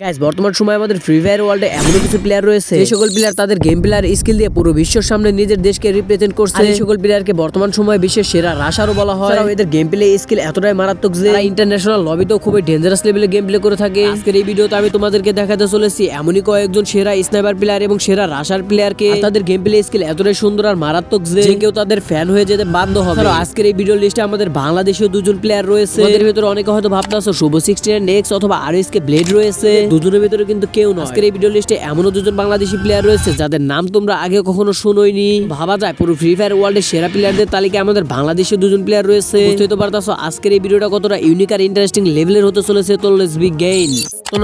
Guys বর্তমান সময়ে আমাদের ফ্রি ফায়ার ওয়ার্ল্ডে এমন কিছু প্লেয়ার রয়েছে। যে সকল প্লেয়ার তাদের গেম প্লেয়ার স্কিল দিয়ে পুরো বিশ্বের সামনে নিজের দেশকে রিপ্রেজেন্ট করছে। এই সকল প্লেয়ারকে বর্তমান সময়ে বিশ্বের সেরা রাশারও বলা হয়। এদের গেম প্লে স্কিল এতটাই মারাত্মক যে ইন্টারন্যাশনাল লবিতেও খুবই ডেঞ্জারাস লেভেলে গেম প্লে করে থাকে। আজকের এই ভিডিওতে আমি তোমাদেরকে দেখাতে চলেছি এমনই কয়েকজন সেরা স্নাইপার প্লেয়ার এবং সেরা রাশার প্লেয়ারকে তাদের গেম প্লে স্কিল এতটাই সুন্দর আর মারাত্মক যে কেউ তাদের ফ্যান হয়ে যেতে বাধ্য হবে। আজকের এই ভিডিও লিস্টে আমাদের বাংলাদেশীয় দুজন প্লেয়ার রয়েছে। এদের ভিতরে অনেকে হয়তো ভাবতে ভাবতেছো শুভ সিক্সটিন নেক্সট অথবা আর কে ব্লেড রয়েছে। দুজনের ভিতরে কিন্তু কেউ নয়। আজকের এই ভিডিও লিস্টে এমনও দুজন বাংলাদেশি প্লেয়ার রয়েছে যাদের নাম তোমরা আগে কখনো শুনোইনি। ভাবা যায় পুরো ফ্রি ফায়ার ওয়ার্ল্ডের সেরা প্লেয়ারদের তালিকায় আমাদের বাংলাদেশের দুজন প্লেয়ার রয়েছে। বুঝতে তো পারতাছো আজকের এই ভিডিওটা কতটা ইউনিক আর ইন্টারেস্টিং লেভেলের হতে চলেছে তো let's begin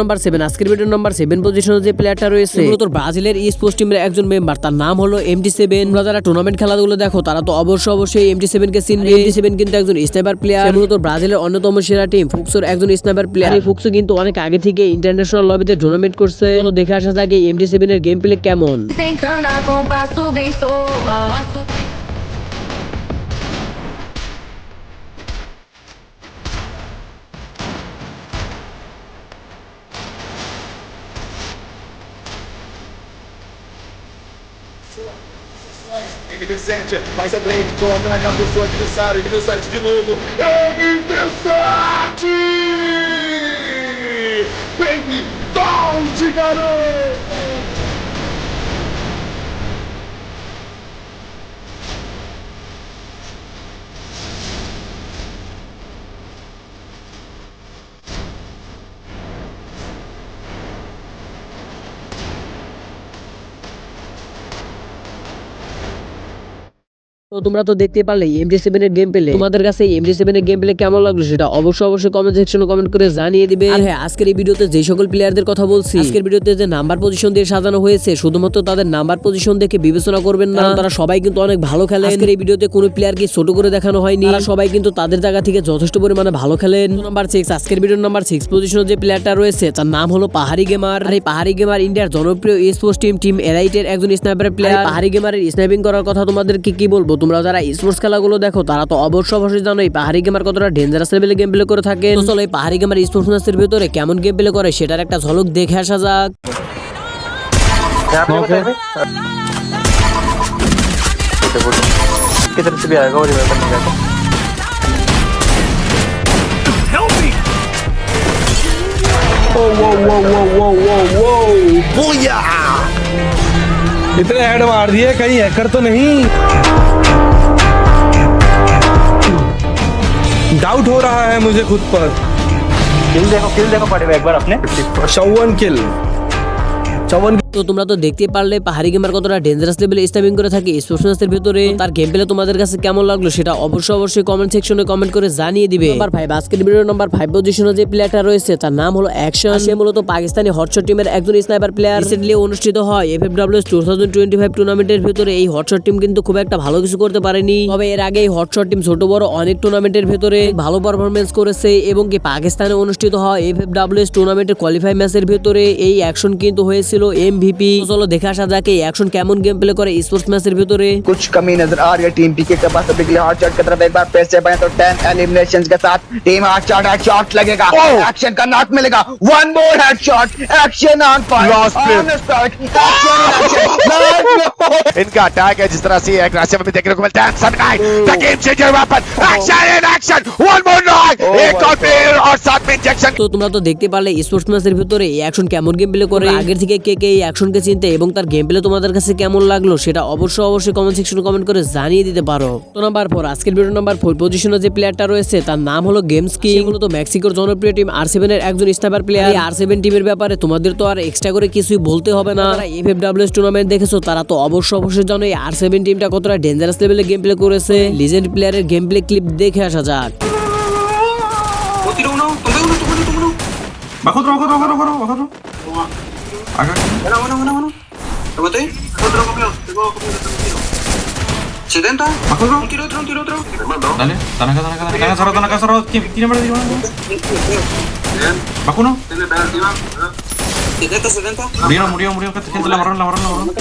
number seven আজকের ভিডিও নাম্বার সেভেন পজিশনে যে প্লেয়ারটা রয়েছে। মূলত ব্রাজিলের ই স্পোর্টস টিমের একজন মেম্বার তার নাম হলো এমটি সেভেন তোমরা যারা টুর্নামেন্ট খেলাধুলো দেখো তারা তো অবশ্যই অবশ্যই এমটি সেভেন কে চিনবে। এমটি সেভেন কিন্তু একজন স্নাইপার প্লেয়ার মূলত ব্রাজিলের অন্যতম সেরা টিম ফুক্সোর একজন স্নাইপার প্লেয়ার এই ফুক্সো কিন্তু অনেক আগে থেকে ইন্টারন্যাশনাল লবিতে টুর্নামেন্ট করছে। তো দেখে আসা যাক এই এমটি সেভেন এর গেম প্লে কেমন Interception, mas é a Blade toma na cabeça do adversário, Intercept de novo, é Intercept! তো তোমরা তো দেখতে পারলে এমডি সেভেন এর গেম পেলে তোমাদের কাছে এমডি সেভেন এর গেম পেলে কেমন লাগল সেটা অবশ্যই অবশ্যই কমেন্ট সেকশনে কমেন্ট করে জানিয়ে দিবে। আর হ্যাঁ আজকের এই ভিডিওতে যে সকল প্লেয়ারদের কথা বলছি আজকের ভিডিওতে যে নাম্বার পজিশন দিয়ে সাজানো হয়েছে শুধুমাত্র তাদের নাম্বার পজিশন দেখে বিবেচনা করবেন না। তারা সবাই কিন্তু অনেক ভালো খেলে আজকের এই ভিডিওতে কোনো প্লেয়ারকে ছোট করে দেখানো হয়নি। তারা সবাই কিন্তু তাদের জায়গা থেকে যথেষ্ট পরিমাণে ভালো খেলেন। নাম্বার সিক্স আজকের ভিডিওর নাম্বার সিক্স পজিশনে যে প্লেয়ারটা রয়েছে তার নাম হলো পাহাড়ি গেমার আর এই পাহাড়ি গেমার ইন্ডিয়ার জনপ্রিয় স্পোর্টস টিম টিম এরাইটের একজন স্নাইপার প্লেয়ার পাহাড়ি গেমারের স্নাইপিং করার কথা তোমাদেরকে কি বলব? তোমরা যারা স্পোর্টস খেলাগুলো দেখো তারা তো অবশ্যই অবশ্যই জানো এই পাহাড়ি গেমার কতটা ডেঞ্জারাস লেভেলে গেম প্লে করে থাকে তো চলো এই পাহাড়ি গেমার স্পোর্টস ম্যাচের ভিতরে কেমন গেম প্লে করে সেটার একটা ঝলক দেখে আসা যাক किधर से भी आएगा वो रिवाइव करने का इतने हेड मार दिए कहीं हैकर तो नहीं डाउट हो रहा है मुझे खुद पर। किल देखो किल देखो पड़े एक बार अपने। चौवन किल चौवन তো তোমরা তো দেখতে পারলে পাহাড়ি গেমার কতটা ডেঞ্জারাস লেভেলে স্টামিং করে থাকে স্পোর্টস ম্যাচের ভিতরে। তার গেম প্লে তোমাদের কাছে কেমন লাগল সেটা অবশ্যই অবশ্যই কমেন্ট সেকশনে কমেন্ট করে জানিয়ে দিবে। নাম্বার ফাইভ আজকের ভিডিও নাম্বার ফাইভ পজিশনে যে প্লেয়ারটা রয়েছে তার নাম হলো অ্যাকশন সে মূলত পাকিস্তানি হটশট টিমের একজন স্নাইপার প্লেয়ার রিসেন্টলি অনুষ্ঠিত হয় F F W two thousand twenty five টুর্নামেন্টের ভিতরে। এই হটশট টিম কিন্তু খুব একটা ভালো কিছু করতে পারেনি। তবে এর আগে এই হটশট টিম ছোট বড় অনেক টুর্নামেন্টের ভিতরে ভালো পারফরমেন্স করেছে এবং কি পাকিস্তানে অনুষ্ঠিত হয় এফ এফ ডাব্লিউ টুর্নামেন্টের কোয়ালিফাই ম্যাচের ভিতরে। এই অ্যাকশন কিন্তু হয়েছিল এমভিপি চলো দেখে আসা যাক এই অ্যাকশন কেমন গেম প্লে করে স্পোর্টস ম্যাচের ভিতরে कुछ कमी नजर आ रही है टीम पीके के पास अभी के लिए हॉट शॉट की तरफ एक बार प्रेस से बने तो 10 एलिमिनेशंस के साथ team hot shot head shot लगेगा एक्शन का नॉक मिलेगा one more head shot action on fire Last on strike action इनका अटैक है जिस तरह से एक रास्ते में भी देखने को मिलता है सनकाई the game changer weapon action in action one more knock एक और प्लेयर और साथ में इंजेक्शन তো তোমরা তো দেখতে পারলে স্পোর্টস ম্যাচের ভিতরে এই অ্যাকশন কেমন গেম প্লে করে আগের থেকে কে কে এই অ্যাকশনকে চিনতে এবং তার গেম প্লে তোমাদের কাছে কেমন লাগল সেটা অবশ্যই অবশ্যই কমেন্ট সেকশনে কমেন্ট করে জানিয়ে দিতে পারো। তো নাম্বার ফোর আজকের ভিডিও নাম্বার ফোর পজিশনে যে প্লেয়ারটা রয়েছে তার নাম হলো গেমস কি মূলত মেক্সিকোর জনপ্রিয় টিম আর সেভেন এর একজন স্নাইপার প্লেয়ার আর সেভেন টিমের ব্যাপারে তোমাদের তো আর এক্সট্রা করে কিছুই বলতে হবে না। এফ এফ ডাব্লিউ টুর্নামেন্ট দেখেছ তারা তো অবশ্যই অবশ্যই জানো এই আর সেভেন টিমটা কতটা ডেঞ্জারাস লেভেলে গেম প্লে করেছে। লিজেন্ড প্লেয়ারের গেম প্লে ক্লিপ দেখে আসা যাক। tiro uno, tomé uno, tomé Acá. Bueno, bueno, bueno, bueno. ¿Lo? Otro comió, tengo comido, tengo 70, otro? Un tiro otro, un tiro otro. Dale, están acá, están acá, están acá cerrado, están acá cerrado. Arriba. Bajo uno. 70, 70. Murió, murió, murió, gente, la marrón, la marrón, la marrón.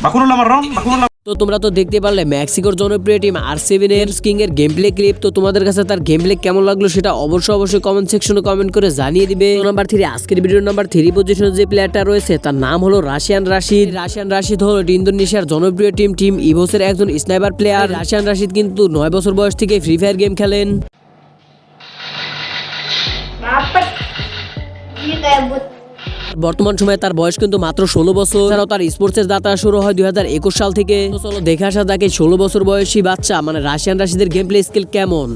Bajo uno, la marrón, bajo uno, la marrón. তো তোমরা তো দেখতে পারলে মেক্সিকোর জনপ্রিয় team R seven এর king এর game play clip তো তোমাদের কাছে তার গেম প্লে কেমন লাগল সেটা অবশ্যই অবশ্যই কমেন্ট সেকশনে কমেন্ট করে জানিয়ে দিবে। নাম্বার থ্রি আজকের ভিডিও নাম্বার থ্রি পজিশনে যে প্লেয়ারটা রয়েছে, তার নাম হলো রাশিয়ান রাশিদ। রাশিয়ান রাশিদ হলো ইন্দোনেশিয়ার জনপ্রিয় টিম টিম ইভোসের একজন স্নাইপার প্লেয়ার রাশিয়ান রাশিদ কিন্তু নয় বছর বয়স থেকে ফ্রি ফায়ার গেম খেলেন। বর্তমান সময়ে তার বয়স কিন্তু মাত্র ষোলো বছর। এছাড়াও তার স্পোর্টসের যাত্রা শুরু হয় দুই হাজার একুশ সাল থেকে। চলো দেখে আসা যাক ষোলো বছর বয়সী বাচ্চা মানে রাশিয়ান রাশিদের গেম প্লে স্কিল কেমন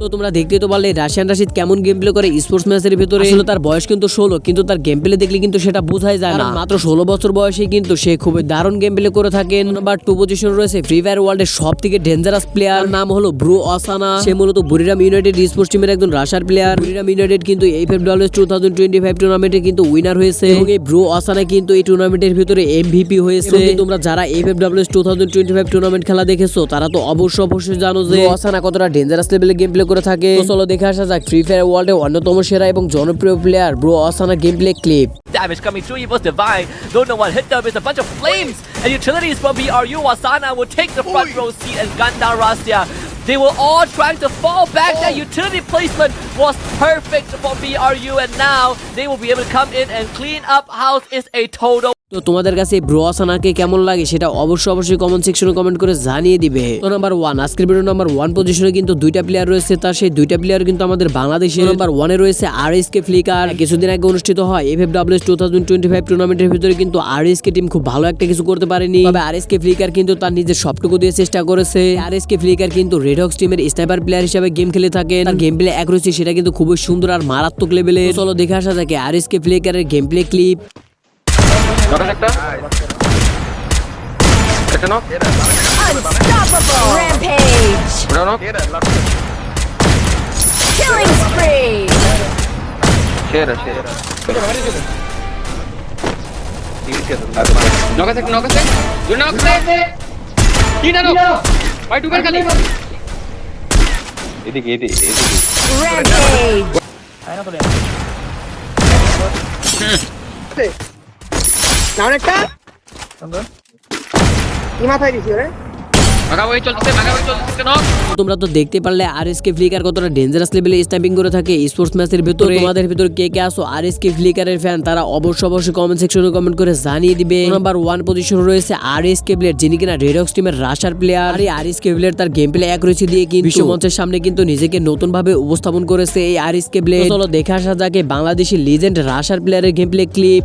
তো তোমরা দেখতে তো পারলে রাশিয়ান রাশিদ কেমন গেম প্লে করে স্পোর্টস ম্যাচের ভিতরে। আসলে তার বয়স কিন্তু ষোলো কিন্তু তার গেম প্লে দেখলে কিন্তু সেটা বোঝাই যায় না। মাত্র ষোলো বছর বয়সে কিন্তু সে খুবই দারুণ গেম প্লে করে থাকেন। নাম্বার টু পজিশন রয়েছে ফ্রি ফায়ার ওয়ার্ল্ডের সব থেকে ডেঞ্জারাস প্লেয়ার নাম হলো ব্রু অসানা সে মূলত বুরিরাম ইউনাইটেড স্পোর্টস টিমের একজন রাশার প্লেয়ার বুরিরাম ইউনাইটেড কিন্তু এই ফেফ ডলার্স টু থাউজেন্ড টোয়েন্টি ফাইভ টুর্নামেন্টে কিন্তু উইনার হয়েছে। এবং এই ব্রু অসানা কিন্তু এই টুর্নামেন্টের ভিতরে এমভিপি হয়েছে। তোমরা যারা এই ফেফ dollars two thousand twenty five tournament খেলা দেখেছ তারা তো অবশ্যই অবশ্যই জানো যে অসানা কতটা ডেঞ্জারাস লেভেলে গেম প্লে করে থাকে তো চলো দেখে আসা যাক ফ্রি ফায়ার ওয়ার্ল্ডে অন্যতম সেরা এবং জনপ্রিয় player bro অসানা game play clip damage coming through. He was divine. Don't know what hit them. It's a bunch of flames and utilities from BRU. Wasana will take the front row seat and gun down Rastia. They were all trying to fall back. That utility placement was perfect for BRU, and now they will be able to come in and clean up house. Is a total. তো তোমাদের কাছে bro অসানাকে কেমন লাগে সেটা অবশ্যই অবশ্যই comment সেকশনে comment করে জানিয়ে দিবে। তো নাম্বার ওয়ান আজকের ভিডিও নাম্বার ওয়ান পজিশনে কিন্তু দুইটা প্লেয়ার রয়েছে, তার সেই দুইটা প্লেয়ার কিন্তু আমাদের বাংলাদেশে নাম্বার ওয়ানে রয়েছে আর এস কে ফ্লিকার কিছুদিন আগে অনুষ্ঠিত হয় F F W two thousand twenty five টুর্নামেন্টের ভিতরে কিন্তু আর এস কে টিম খুব ভালো একটা কিছু করতে পারেনি। তবে আর এস কে ফ্লিকার কিন্তু তার নিজের সবটুকু দিয়ে চেষ্টা করেছে। আর এস কে ফ্লিকার কিন্তু রেড হক্স টিমের স্নাইপার প্লেয়ার হিসেবে গেম খেলে থাকে তার গেম প্লে অ্যাকুরেসি সেটা কিন্তু খুবই সুন্দর আর মারাত্মক লেভেলে চলো দেখে আসা থাকে আর S K ফ্লিকারের gameplay clip Unstoppable. Rampage. Killing spree. এদিকে এদিকে এদিকে Rampage. তো তোমরা তো দেখতে পারলে আর এস কে ফ্লিকার কতটা ডেঞ্জারাস লেভেলে স্ন্যাপিং করে থাকে স্পোর্টস ম্যাচের ভিতরে। তোমাদের ভিতরে কে কে আসো আর এস কে ফ্লিকারের ফ্যান তারা অবশ্যই অবশ্যই কমেন্ট সেকশনে কমেন্ট করে জানিয়ে দিবে। নাম্বার ওয়ান পজিশন রয়েছে আর এস কে প্লেয়ার যিনি কিনা রেডক্স টিমের রাশার প্লেয়ার আর এই আর এস কে প্লেয়ার তার গেম প্লে অ্যাকুরেসি দিয়ে কিন্তু বিশ্বমঞ্চের সামনে কিন্তু নিজেকে নতুন ভাবে উপস্থাপন করেছে এই আর এস কে প্লেয়ার চলো দেখে আসা যাকে বাংলাদেশি লিজেন্ড রাশার প্লেয়ারের গেম প্লে ক্লিপ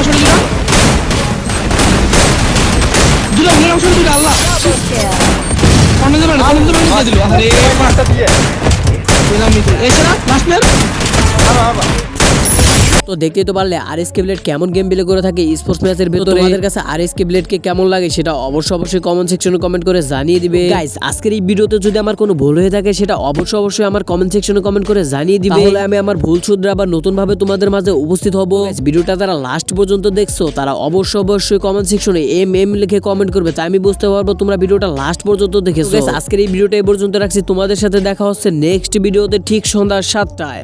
আমার দুটো দুটো ভুলে আমার দুটো আল্লাহ। অন্য দেবে না অন্য দেবে না দিল। আরে পাঁচটা দিয়ে এসে না লাস্ট প্লেয়ার আবার আবার তো দেখতেই তো পারলে আর এস কেবলেট কেমন গেম প্লে করে থাকে স্পোর্টস ম্যাচের ভিতরে। তোমাদের কাছে আর এস কে কেমন লাগে সেটা অবশ্যই অবশ্যই কমেন্ট সেকশনে কমেন্ট করে জানিয়ে দিবে। গাইস আজকের এই ভিডিওতে যদি আমার কোনো ভুল হয়ে থাকে সেটা অবশ্যই অবশ্যই আমার কমেন্ট সেকশনে কমেন্ট করে জানিয়ে দিবে। তাহলে আমি আমার ভুল শুধরে আবার নতুন ভাবে তোমাদের মাঝে উপস্থিত হব। ভিডিওটা যারা লাস্ট পর্যন্ত দেখছ তারা অবশ্যই অবশ্যই কমেন্ট সেকশনে এম এম লিখে কমেন্ট করবে। তাই আমি বুঝতে পারব তোমরা ভিডিওটা লাস্ট পর্যন্ত দেখেছ। আজকের এই ভিডিওটা এই পর্যন্ত রাখছি। তোমাদের সাথে দেখা হচ্ছে নেক্সট ভিডিওতে ঠিক সন্ধ্যা সাতটায়।